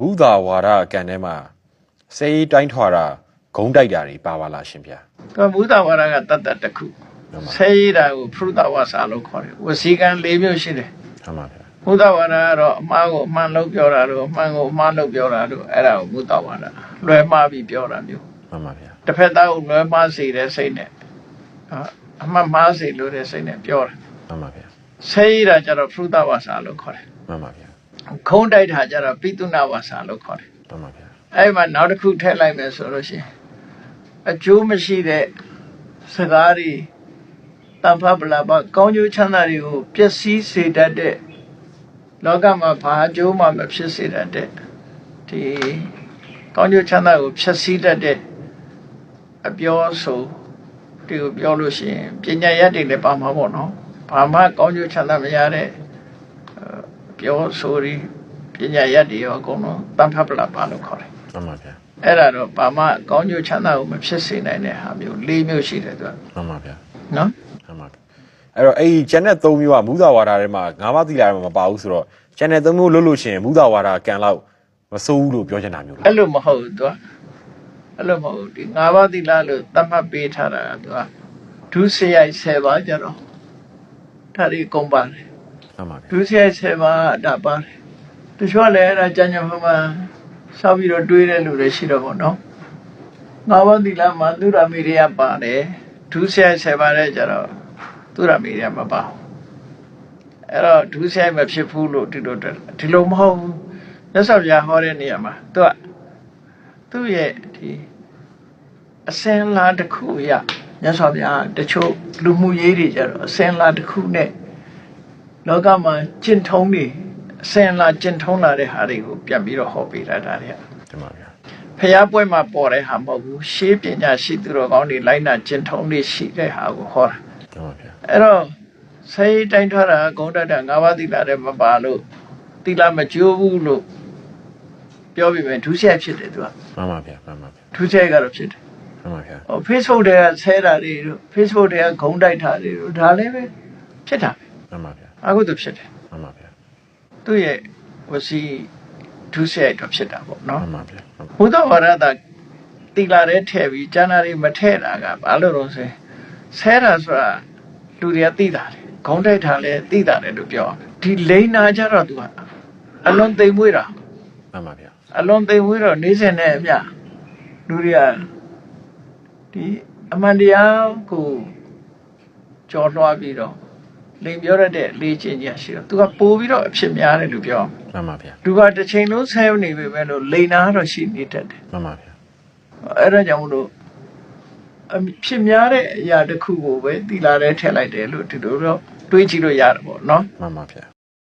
မူသာဝါဒကံထဲမှာစေးတိုင်းထွာတာဂုံးတိုက်တာတွေပါပါလားရှင်ဗျာသူကဘုဒ္ဓဝါဒကတတ်တတ်တစ်ခုမှန်ပါဆဲရတာကိုဖရုဒဝါစာလို့ခေါ်တယ်ဝစီကံ၄မျိုးရှိတယ်မှန်ပါဗျာဘုဒ္ဓဝါဒကတော့အမှားကိုအမှန်လို့ပြောတာတို့အမှန်ကိုအမှားလို့ပြောတာတို့အဲ့ဒါကိုဘုဒ္ဓဝါဒလွယ်မှားပြီးပြောတာမျိုးမှန်ပါဗျာတစ်ဖက်သားကိုလွယ်မှားစေတဲ့စိတ်နဲ့အာအမှန်မှားစေလို့တဲ့စိတ်နဲ့ပြောတာမှန်ပါဗျာဆဲရတာကျတော့ဖရုဒဝါစာလို့ခေါ်တယ်မှန်ပါဗျာ ခုံးတိုက်တာကျတော့ပိတုနာဝါစာလို့ခေါ်တယ်မှန်ပါဗျာအဲ့မှာနောက်တစ်ခုထည့်လိုက်မယ်ဆိုလို့ရှိရင်အကျိုးမရှိတဲ့စကားတွေတန်ဖပလာပကောင်းကျိုးချမ်းသာတွေကိုပျက်စီးစေတတ်တဲ့လောကမှာဘာအကျိုးမှမဖြစ်စေတတ်တဲ့ဒီကောင်းကျိုးချမ်းသာကိုဖျက်ဆီးတတ်တဲ့အပြောဆိုဒီကိုပြောလို့ရှိရင်ပညာရတ်တွေလည်းပါမှာပေါ့နော်ဘာမှကောင်းကျိုးချမ်းသာမရတဲ့အဲ ပြောဆိုတွေပညာရတ်တွေရောအကုန်လုံးတန်ဖပလာပလို့ခေါ်တယ်မှန်ပါဗျာအဲ့ဒါတော့ဘာမှကောင်းကျိုးချမ်းသာကိုမဖြစ်စေနိုင်တဲ့ဟာမျိုး၄မျိုးရှိတယ်သူကမှန်ပါဗျာနော်မှန်ပါဗျာအဲ့တော့အဲ့ဒီ channel ၃မျိုးကမူသာဝါဒထဲမှာငါးပါးသီလာထဲမှာမပါဘူးဆိုတော့ channel ၃မျိုးလွတ်လို့ရှိရင်မူသာဝါဒကံလောက်မစိုးဘူးလို့ပြောချင်တာမျိုးလားအဲ့လိုမဟုတ်ဘူးသူကအဲ့လိုမဟုတ်ဘူးဒီ၅ပါးသီလလို့သတ်မှတ်ပေးထားတာကသူကဒုစရိုက်၁၀ပါးကြတော့ဒါတွေကုန်ပါတယ် မှန်ပါဗျာဒုစရိုက်၁၀ပါးဒါပါတယ်တချို့ကလည်းအဲ့ဒါကြံ့ကြံ့မှမှစောက်ပြီးတော့တွေးတဲ့လူတွေရှိတော့ဗောနော်၅ပါးသီလမှာသူရမေရိယပါတယ်ဒုစရိုက်၁၀ပါးတဲ့ကြတော့သူရမေရိယမပါဘူးအဲ့တော့ဒုစရိုက်မဖြစ်ဘူးလို့ဒီလိုတက်ဒီလိုမဟုတ်ဘူးမြတ်စွာဘုရားဟောတဲ့နေရာမှာသူကသူ့ရဲ့ဒီအစင်လာတစ်ခုရမြတ်စွာဘုရားတချို့လူမှုရေးတွေကြတော့အစင်လာတစ်ခုနဲ့ လောကမှာကျင့်ထုံးနေအစင်လာကျင့်ထုံးလာတဲ့ဟာတွေကိုပြန်ပြီးတော့ဟောပေးတာဒါတွေကတင်ပါဗျာဖျားပွဲမှာပေါ်တဲ့ဟာမဟုတ်ဘူးရှေးပညာရှိသူတော်ကောင်းတွေလိုက်နာကျင့်ထုံးတွေရှိတဲ့ဟာကိုဟောတာတင်ပါဗျာအဲ့တော့ဆေးတိုင်းထွက်တာဂုံတက်တာငါးပါးသီလတဲ့မပါလို့သီလမကျိုးဘူးလို့ပြောပြီးမယ်ဒုစရိုက်ဖြစ်တယ်သူကမှန်ပါဗျာမှန်ပါဗျာဒုစရိုက်ကတော့ဖြစ်တယ်မှန်ပါဗျာဟို Facebook တွေကဆဲတာတွေတို့ Facebook တွေကဂုံတိုက်တာတွေတို့ဒါလည်းပဲဖြစ်တာပဲ မှန်ပါဗျာအခုသူဖြစ်တယ်မှန်ပါဗျာသူ့ရဲ့ဝစီဒုစရိုက်တော့ဖြစ်တာပေါ့နော်မှန်ပါဗျာဘုဒ္ဓဝါဒတာသီလတဲ့ထည့်ပြီးကျမ်းစာတွေမထည့်တာကဘာလို့တော့ဆိုရင်ဆဲတာဆိုတာလူတွေကသိတာလေဂုံတိုက်တာလည်းသိတာလေလို့ပြောရမယ်ဒီလိန်နာကြတော့သူကအလွန်သိမ်မွေးတာမှန်ပါဗျာအလွန်သိမ်မွေးတော့နေစဉ်နဲ့အမျှလူတွေကဒီအမှန်တရားကိုကြော်လွှားပြီးတော့ လိန်ပြောရတဲ့လေ့ကျင့်ကြရှိတော့သူကပိုးပြီးတော့အဖြစ်များတယ်လို့ပြောရမယ်မှန်ပါဗျာလူကတစ်ချိန်လုံးဆဲနေပြီပဲလို့လိန်နာတော့ရှိနေတတ်တယ်မှန်ပါဗျာအဲ့ဒါကြောင့်မလို့အဖြစ်များတဲ့အရာတစ်ခုကိုပဲသီလာထဲထည့်လိုက်တယ်လို့ဒီလိုတော့တွေးကြည့်လို့ရတယ်ပေါ့နော်မှန်ပါဗျာ